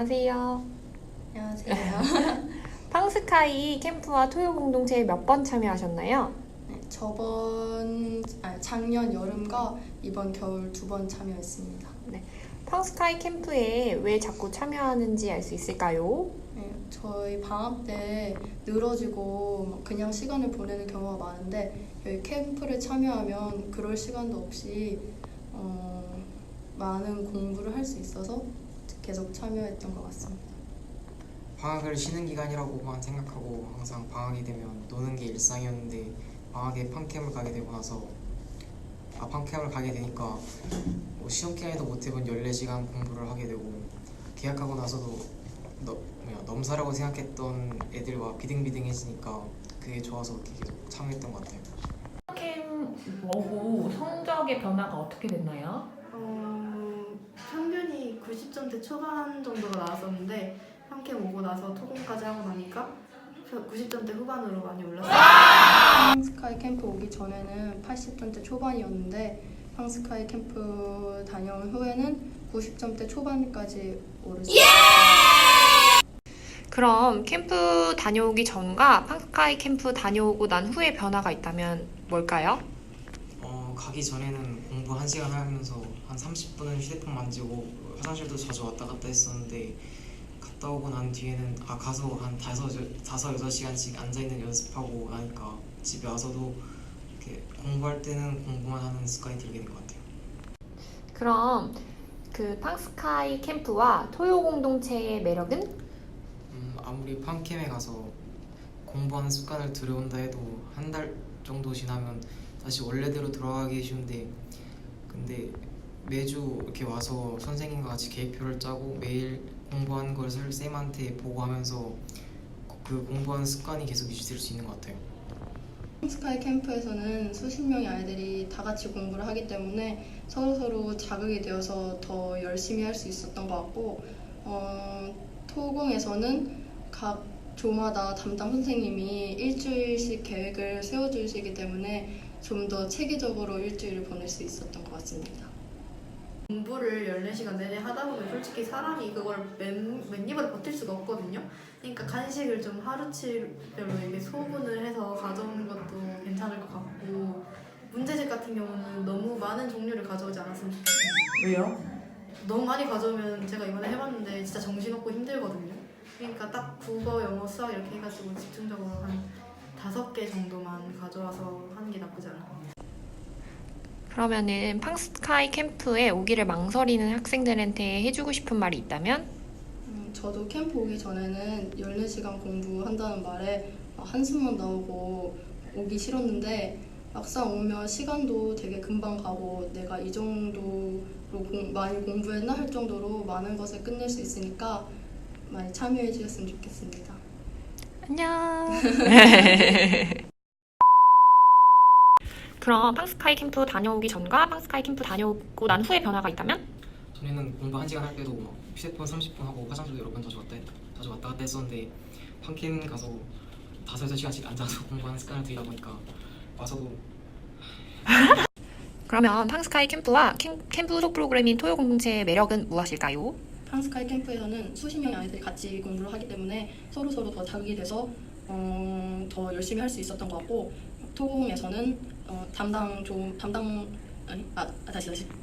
안녕하세요. 안녕하세요. 팡스카이 캠프와 토요 공동체에 몇 번 참여하셨나요? 네, 저번 아, 작년 여름과 이번 겨울 두 번 참여했습니다. 팡스카이 캠프에 왜 자꾸 참여하는지 알 수 있을까요? 네, 저희 방학 때 늘어지고 막 그냥 시간을 보내는 경우가 많은데 여기 캠프를 참여하면 그럴 시간도 없이 어, 많은 공부를 할 수 있어서 계속 참여했던 것 같습니다. 방학을 쉬는 기간이라고만 생각하고 항상 방학이 되면 노는 게 일상이었는데 방학에 팡캠을 가게 되고 나서 아 팡캠을 가게 되니까 뭐 시험 기간에도 못 해본 14시간 공부를 하게 되고 계약하고 나서도 너, 뭐야, 넘사라고 생각했던 애들과 비등비등해지니까 그게 좋아서 계속 참여했던 것 같아요. 캠 오고 성적의 변화가 어떻게 됐나요? 어, 평균이 90점대 초반 정도가 나왔었는데 한캠 오고 나서 토공까지 하고 나니까 90점대 후반으로 많이 올랐어요. 스카이 캠프 오기 전에는 80점대 초반이었는데 팡스카이 캠프 다녀온 후에는 90점대 초반까지 오르셨어요. 그럼 캠프 다녀오기 전과 팡스카이 캠프 다녀오고 난 후에 변화가 있다면 뭘까요? 어, 가기 전에는 공부 1시간 하면서 한 30분은 휴대폰 만지고 화장실도 자주 왔다 갔다 했었는데 갔다 오고 난 뒤에는 아 가서 한 다섯, 여- 다섯 여섯 시간씩 앉아 있는 연습하고 나니까 집에 와서도 이렇게 공부할 때는 공부만 하는 습관이 들게 된 것 같아요. 그럼 그 팡스카이 캠프와 토요 공동체의 매력은? 음, 아무리 팡캠에 가서 공부하는 습관을 들여온다 해도 한 달 정도 지나면 다시 원래대로 돌아가기 쉬운데 근데 매주 이렇게 와서 선생님과 같이 계획표를 짜고 매일 공부하는 것을 쌤한테 보고하면서 그 공부하는 습관이 계속 유지될 수 있는 것 같아요. 스카이 캠프에서는 수십 명의 아이들이 다 같이 공부를 하기 때문에 서로 서로 자극이 되어서 더 열심히 할 수 있었던 것 같고 어, 토공에서는 각 조마다 담당 선생님이 일주일씩 계획을 세워주시기 때문에 좀 더 체계적으로 일주일을 보낼 수 있었던 것 같습니다. 공부를 14시간 내내 하다 보면 솔직히 사람이 그걸 맨, 맨입으로 버틸 수가 없거든요. 그러니까 간식을 좀 하루치별로 이게 소분을 해서 가져오는 것도 괜찮을 것 같고 문제집 같은 경우는 너무 많은 종류를 가져오지 않았으면 좋겠어요. 왜요? 너무 많이 가져오면 제가 이번에 해봤는데 진짜 정신없고 힘들거든요. 그러니까 딱 국어, 영어, 수학 이렇게 해가지고 집중적으로 한 다섯 개 정도만 가져와서 하는 게 나쁘지 않아요. 그러면은 팡스카이 캠프에 오기를 망설이는 학생들한테 해주고 싶은 말이 있다면? 음, 저도 캠프 오기 전에는 14시간 공부한다는 말에 한숨만 나오고 오기 싫었는데 막상 오면 시간도 되게 금방 가고 내가 이 정도로 공- 많이 공부했나 할 정도로 많은 것을 끝낼 수 있으니까 많이 참여해 주셨으면 좋겠습니다. 안녕. 그럼 팡스카이 캠프 다녀오기 전과 팡스카이 캠프 다녀오고 난 후에 변화가 있다면? 전에는 공부 1시간 할 때도 막 휴대폰 30분 하고 화장실도 여러 번 자주 왔다, 했- 자주 왔다 갔다 했었는데 팡캠 가서 다섯 여섯 시간씩 앉아서 공부하는 습관을 들이다 보니까 와서도 그러면 팡스카이 캠프와 캠, 캠프 후속 프로그램인 토요 공동체의 매력은 무엇일까요? 팡스카이 캠프에서는 수십 명의 아이들이 같이 공부를 하기 때문에 서로 서로 더 자극이 돼서 어, 더 열심히 할 수 있었던 것 같고 토공에서는 어, 담당 조 담당 아니 아, 아, 다시 다시